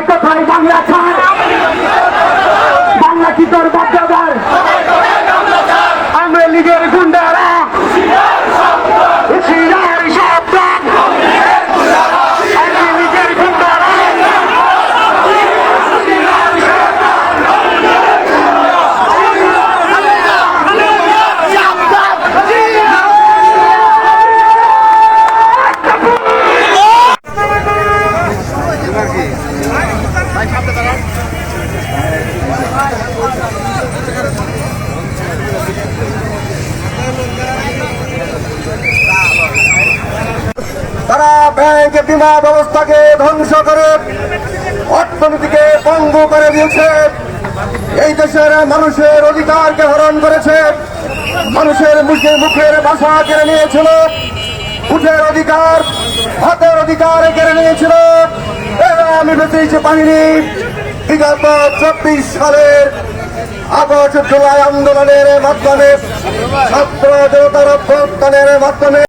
কথায়? বাংলা ছাড়। বাংলা কি তোর বাদ্যদার তারা ব্যাংক বিমা ব্যবস্থাকে ধ্বংস করে, অর্থনীতিকে পঙ্গু করে দিয়েছে। এই দেশের মানুষের অধিকারকে হরণ করেছে। মানুষের মুখে মুখের ভাষা কেড়ে নিয়েছিল। উঠের অধিকার হাতের অধিকার কেড়ে নিয়েছিল। আমি বেঁচেছি বাহিনী বিগত চব্বিশ সালের জুলাই আন্দোলনের মাধ্যমে ছাত্র জনতার অভ্যর্থনের মাধ্যমে